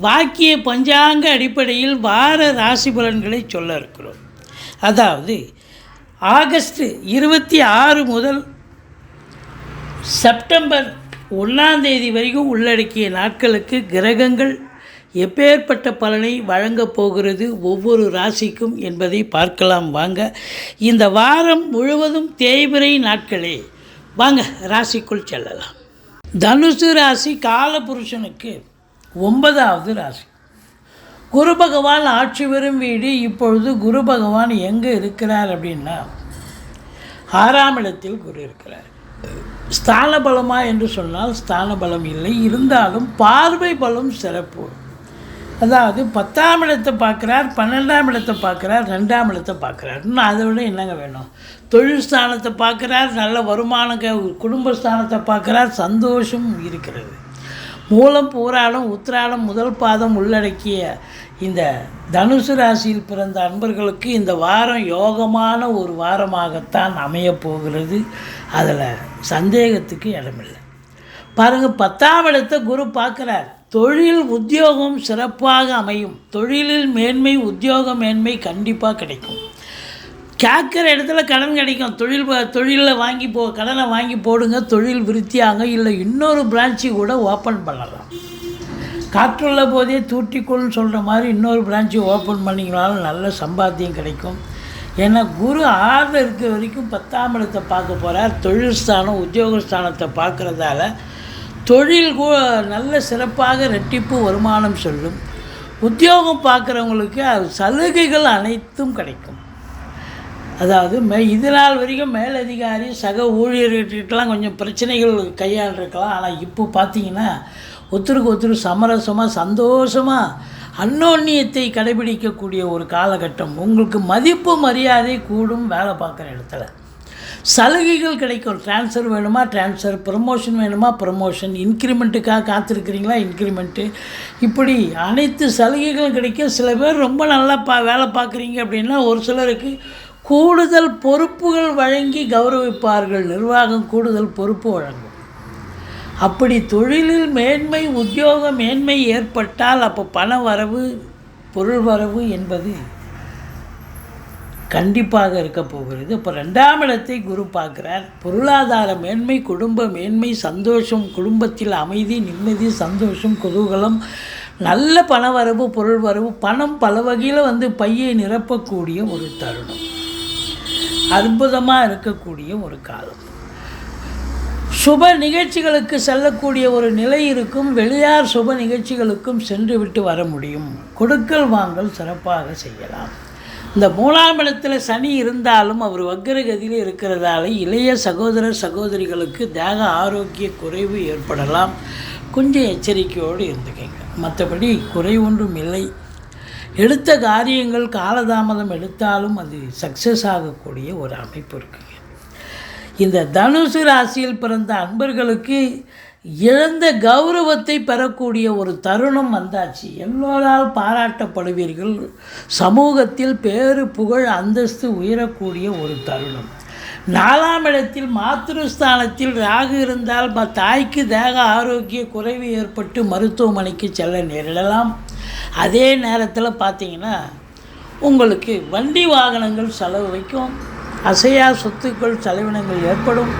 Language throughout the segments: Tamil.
வாக்கிய பஞ்சாங்க அடிப்படையில் வார ராசி பலன்களை சொல்ல இருக்கிறோம். அதாவது ஆகஸ்ட் இருபத்தி ஆறு முதல் செப்டம்பர் ஒன்றாம் தேதி வரைக்கும் உள்ளடக்கிய நாட்களுக்கு கிரகங்கள் எப்பேற்பட்ட பலனை வழங்கப் போகிறது ஒவ்வொரு ராசிக்கும் என்பதை பார்க்கலாம் வாங்க. இந்த வாரம் முழுவதும் தேய்பிரை நாட்களே வாங்க ராசிக்குள் செல்லலாம். தனுசு ராசி காலபுருஷனுக்கு ஒன்பதாவது ராசி. குரு பகவான் ஆட்சி பெறும் வீடு இப்பொழுது குரு பகவான் எங்கே இருக்கிறார் அப்படின்னா ஆறாம் இடத்தில் குரு இருக்கிறார். ஸ்தான பலமா என்று சொன்னால் ஸ்தான பலம் இல்லை. இருந்தாலும் பார்வை பலம் சிறப்பு. அதாவது பத்தாம் இடத்தை பார்க்குறார் பன்னெண்டாம் இடத்தை பார்க்குறார் ரெண்டாம் இடத்தை பார்க்குறார். இன்னும் அதை விட என்னங்க வேணும்? தொழில் ஸ்தானத்தை பார்க்குறார் நல்ல வருமான குடும்ப ஸ்தானத்தை பார்க்குறார் சந்தோஷம் இருக்கிறது. மூலம் பூராடம் உத்திராடம் முதல் பாதம் உள்ளடக்கிய இந்த தனுசு ராசியில் பிறந்த அன்பர்களுக்கு இந்த வாரம் யோகமான ஒரு வாரமாகத்தான் அமையப் போகிறது. அதில் சந்தேகத்துக்கு இடமில்லை. பாருங்கள் பத்தாம் இடத்தை குரு பார்க்குறார். தொழில் உத்தியோகம் சிறப்பாக அமையும். தொழிலில் மேன்மை உத்தியோக மேன்மை கண்டிப்பாக கிடைக்கும். கேட்குற இடத்துல கடன் கிடைக்கும். தொழில் தொழிலில் வாங்கி போ கடனை வாங்கி போடுங்க தொழில் விருத்தியாங்க. இல்லை இன்னொரு பிரான்ச்சு கூட ஓப்பன் பண்ணலாம். காற்றுள்ள போதே தூட்டிக்கொள்னு சொல்கிற மாதிரி இன்னொரு பிரான்ச்சு ஓப்பன் பண்ணிங்கனாலும் நல்ல சம்பாத்தியம் கிடைக்கும். ஏன்னா குரு ஆறில் இருக்கிற வரைக்கும் பத்தாம் இடத்தை பார்க்க போகிறார் தொழில் ஸ்தானம் உத்தியோக ஸ்தானத்தை பார்க்குறதால தொழில் கூ- நல்ல சிறப்பாக ரெட்டிப்பு வருமானம் சொல்லும். உத்தியோகம் பார்க்குறவங்களுக்கு அது சலுகைகள் அனைத்தும் கிடைக்கும். அதாவது மே இது நாள் வரைக்கும் மேலதிகாரி சக ஊழியர்கிட்டலாம் கொஞ்சம் பிரச்சனைகள் கையாண்டிருக்கலாம். ஆனால் இப்போ பார்த்தீங்கன்னா ஒருத்தருக்கு ஒருத்தர் சமரசமாக சந்தோஷமாக அன்னோன்னியத்தை கடைபிடிக்கக்கூடிய ஒரு காலகட்டம். உங்களுக்கு மதிப்பு மரியாதை கூடும் வேலை பார்க்குற இடத்துல. சலுகைகள் கிடைக்கும். ட்ரான்ஸ்ஃபர் வேணுமா? ட்ரான்ஸ்ஃபர் ப்ரமோஷன் வேணுமா? ப்ரமோஷன் இன்க்ரிமெண்ட்டுக்காக காத்திருக்கிறீங்களா? இன்க்ரிமெண்ட்டு இப்படி அனைத்து சலுகைகளும் கிடைக்கும் சில பேர் ரொம்ப நல்லா பா வேலை பார்க்குறீங்க அப்படின்னா ஒரு சிலருக்கு கூடுதல் பொறுப்புகள் வழங்கி கௌரவிப்பார்கள். நிர்வாகம் கூடுதல் பொறுப்பு வழங்கும். அப்படி தொழிலில் மேன்மை உத்தியோக மேன்மை ஏற்பட்டால் அப்போ பண வரவு பொருள் வரவு என்பது கண்டிப்பாக இருக்க போகிறது. இப்போ ரெண்டாம் இடத்தை குரு பார்க்குறார். பொருளாதார மேன்மை குடும்ப மேன்மை சந்தோஷம் குடும்பத்தில் அமைதி நிம்மதி சந்தோஷம் குதூகலம் நல்ல பண வரவு பொருள் வரவு பணம் பல வகையில் வந்து பையை நிரப்பக்கூடிய ஒரு தருணம். அற்புதமாக இருக்கக்கூடிய ஒரு காலம். சுப நிகழ்ச்சிகளுக்கு செல்லக்கூடிய ஒரு நிலை இருக்கும். வெளியார் சுப நிகழ்ச்சிகளுக்கும் சென்று விட்டு வர முடியும். கொடுக்கல் வாங்கல் சிறப்பாக செய்யலாம். இந்த மூணாம் இடத்துல சனி இருந்தாலும் அவர் வக்கரகதியில் இருக்கிறதால இளைய சகோதர சகோதரிகளுக்கு தேக ஆரோக்கிய குறைவு ஏற்படலாம். கொஞ்சம் எச்சரிக்கையோடு இருந்துக்கங்க. மற்றபடி குறை ஒன்றும் இல்லை. எடுத்த காரியங்கள் காலதாமதம் எடுத்தாலும் அது சக்ஸஸ் ஆகக்கூடிய ஒரு அமைப்பு இருக்குங்க. இந்த தனுசு ராசியில் பிறந்த அன்பர்களுக்கு இழந்த கௌரவத்தை பெறக்கூடிய ஒரு தருணம் வந்தாச்சு. எல்லோரால் பாராட்டப்படுவீர்கள். சமூகத்தில் பேறு புகழ் அந்தஸ்து உயரக்கூடிய ஒரு தருணம். நாலாம் இடத்தில் மாத்திருஸ்தானத்தில் ராகு இருந்தால் ம- தாய்க்கு தேக ஆரோக்கிய குறைவு ஏற்பட்டு மருத்துவமனைக்கு செல்ல நேரிடலாம். அதே நேரத்தில் பார்த்தீங்கன்னா உங்களுக்கு வண்டி வாகனங்கள் செலவு வைக்கும். அசையா சொத்துக்கள் செலவினங்கள் ஏற்படும்.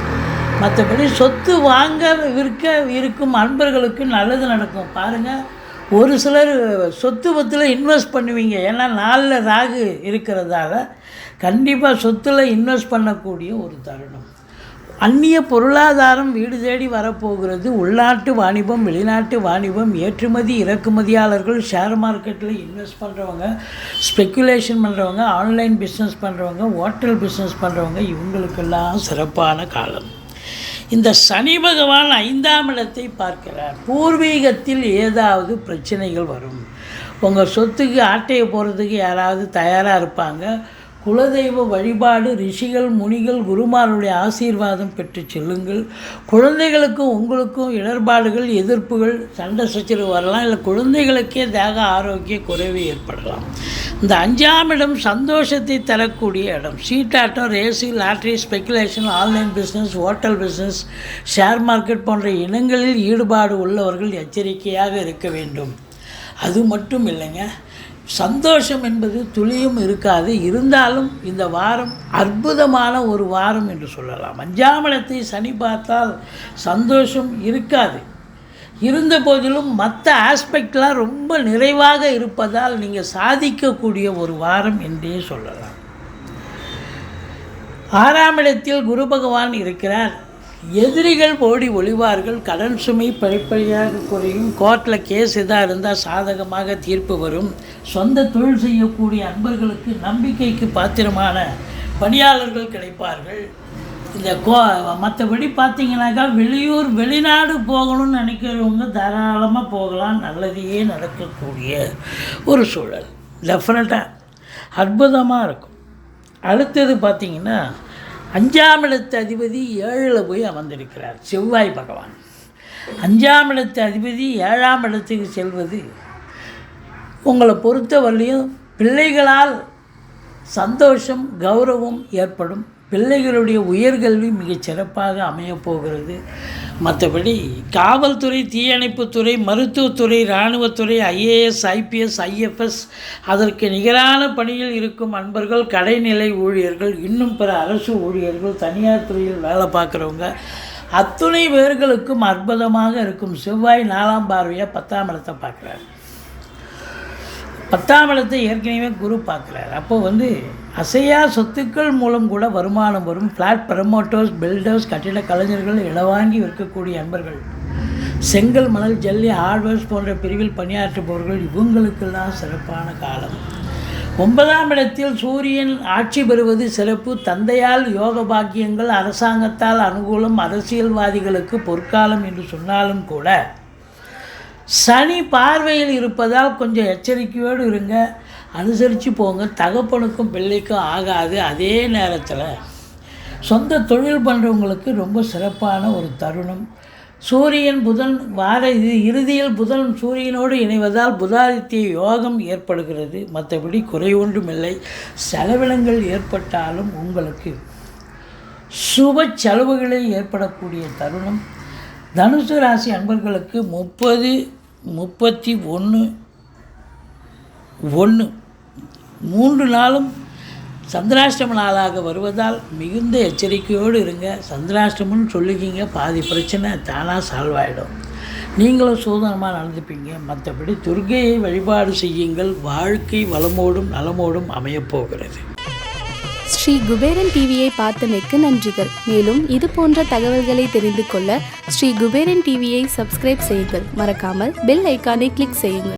மற்றபடி சொத்து வாங்க விற்க இருக்கும் அன்பர்களுக்கு நல்லது நடக்கும். பாருங்கள் ஒரு சிலர் சொத்து பத்தில் இன்வெஸ்ட் பண்ணுவீங்க. ஏன்னா நாளில் ராகு இருக்கிறதால கண்டிப்பாக சொத்தில் இன்வெஸ்ட் பண்ணக்கூடிய ஒரு தருணம். அந்நிய பொருளாதாரம் வீடு தேடி வரப்போகிறது. உள்நாட்டு வாணிபம் வெளிநாட்டு வாணிபம் ஏற்றுமதி இறக்குமதியாளர்கள் ஷேர் மார்க்கெட்டில் இன்வெஸ்ட் பண்ணுறவங்க ஸ்பெக்குலேஷன் பண்ணுறவங்க ஆன்லைன் பிஸ்னஸ் பண்ணுறவங்க ஹோட்டல் பிஸ்னஸ் பண்ணுறவங்க இவங்களுக்கெல்லாம் சிறப்பான காலம். இந்த சனி பகவான் ஐந்தாம் இடத்தை பார்க்கிறார். பூர்வீகத்தில் ஏதாவது பிரச்சனைகள் வரும். உங்கள் சொத்துக்கு ஆட்டையை போகிறதுக்கு யாராவது தயாராக இருப்பாங்க. குலதெய்வ வழிபாடு ரிஷிகள் முனிகள் குருமாருடைய ஆசீர்வாதம் பெற்று செல்லுங்கள். குழந்தைகளுக்கும் உங்களுக்கும் இடர்பாடுகள் எதிர்ப்புகள் சண்டை சச்சரவு வரலாம். இல்லை குழந்தைகளுக்கே தேக ஆரோக்கிய குறைவு ஏற்படலாம். இந்த அஞ்சாம் இடம் சந்தோஷத்தை தரக்கூடிய இடம். சீட்டாட்டம் ரேசி lottery speculation online business hotel business share market போன்ற இனங்களில் ஈடுபாடு உள்ளவர்கள் எச்சரிக்கையாக இருக்க வேண்டும். அது மட்டும் இல்லைங்க சந்தோஷம் என்பது துளியும் இருக்காது. இருந்தாலும் இந்த வாரம் அற்புதமான ஒரு வாரம் என்று சொல்லலாம். அஞ்சாமலத்தை சனி பார்த்தால் சந்தோஷம் இருக்காது. இருந்த போதிலும் மற்ற ஆஸ்பெக்ட்லாம் ரொம்ப நிறைவாக இருப்பதால் நீங்கள் சாதிக்கக்கூடிய ஒரு வாரம் என்றே சொல்லலாம். ஆறாம் இடத்தில் குரு பகவான் இருக்கிறார். எதிரிகள் ஓடி ஒளிவார்கள் கடன் சுமை படிப்படியாக குறையும் கோர்ட்டில் கேஸ் எதாக இருந்தால் சாதகமாக தீர்ப்பு வரும். சொந்த தொழில் செய்யக்கூடிய அன்பர்களுக்கு நம்பிக்கைக்கு பாத்திரமான பணியாளர்கள் கிடைப்பார்கள். இந்த கோ மற்றபடி பார்த்தீங்கன்னாக்கா வெளியூர் வெளிநாடு போகணும்னு நினைக்கிறவங்க தாராளமாக போகலாம். நல்லதையே நடக்கக்கூடிய ஒரு சூழல். டெஃபினட்டாக அற்புதமாக இருக்கும். அடுத்தது பார்த்தீங்கன்னா அஞ்சாம் இடத்து அதிபதி ஏழில் போய் அமர்ந்திருக்கிறார் செவ்வாய் பகவான். அஞ்சாம் இடத்து அதிபதி ஏழாம் இடத்துக்கு செல்வது உங்களை பொறுத்தவரையிலையும் பிள்ளைகளால் சந்தோஷம் கௌரவம் ஏற்படும். பிள்ளைகளுடைய உயர்கல்வி மிகச் சிறப்பாக அமையப்போகிறது மற்றபடி காவல்துறை தீயணைப்புத்துறை மருத்துவத்துறை இராணுவத்துறை ஐஏஎஸ் ஐபிஎஸ் ஐஎஃப்எஸ் அதற்கு நிகரான பணியில் இருக்கும் அன்பர்கள் கடைநிலை ஊழியர்கள் இன்னும் பிற அரசு ஊழியர்கள் தனியார் துறையில் வேலை பார்க்குறவங்க அத்துணை பேர்களுக்கும் அற்புதமாக இருக்கும் செவ்வாய் நாலாம் பார்வையாக பத்தாம் இடத்தை பார்க்குறாரு. பத்தாம் இடத்தை ஏற்கனவே குரு பார்க்குறாரு. அப்போ வந்து அசையா சொத்துக்கள் மூலம் கூட வருமானம் வரும். ஃப்ளாட் ப்ரமோட்டர்ஸ் பில்டர்ஸ் கட்டிட கலைஞர்கள் இளவாங்கி விற்கக்கூடிய அன்பர்கள். செங்கல் மணல் ஜல்லி ஹார்ட்வேர்ஸ் போன்ற பிரிவில் பணியாற்றுபவர்கள் இவங்களுக்கெல்லாம் சிறப்பான காலம். ஒன்பதாம் இடத்தில் சூரியன் ஆட்சி பெறுவது சிறப்பு. தந்தையால் யோக பாக்கியங்கள் அரசாங்கத்தால் அனுகூலம் அரசியல்வாதிகளுக்கு பொற்காலம் என்று சொன்னாலும் கூட சனி பார்வையில் இருப்பதால் கொஞ்சம் எச்சரிக்கையோடு இருங்க. அனுசரித்து போங்க. தகப்பனுக்கும் பிள்ளைக்கும் ஆகாது. அதே நேரத்தில் சொந்த தொழில் பண்ணுறவங்களுக்கு ரொம்ப சிறப்பான ஒரு தருணம். சூரியன் புதன் வார இது இறுதியில் புதன் சூரியனோடு இணைவதால் புதாதித்ய யோகம் ஏற்படுகிறது. மற்றபடி குறை ஒன்றுமில்லை. செலவினங்கள் ஏற்பட்டாலும் உங்களுக்கு சுப செலவுகளில் ஏற்படக்கூடிய தருணம். தனுசு ராசி அன்பர்களுக்கு முப்பது முப்பத்தி ஒன்று ஒன்று மூன்று நாளும் சந்திராஷ்டம நாளாக வருவதால் மிகுந்த எச்சரிக்கையோடு இருங்க. சந்திராஷ்டமம்னு சொல்லிக்கிங்க பாதி பிரச்சனை தானாக சால்வ் ஆகிடும் நீங்களும் சூதனமாக நடந்துப்பீங்க. மற்றபடி துர்கையை வழிபாடு செய்யுங்கள். வாழ்க்கை வளமோடும் நலமோடும் அமையப்போகிறது ஸ்ரீ குபேரன் டிவியை பார்த்தமைக்கு நன்றிகள். மேலும் இது போன்ற தகவல்களை தெரிந்து கொள்ள ஸ்ரீ குபேரன் டிவியை சப்ஸ்கிரைப் செய்யுங்கள். மறக்காமல் பெல் ஐக்கானை கிளிக் செய்யுங்கள்.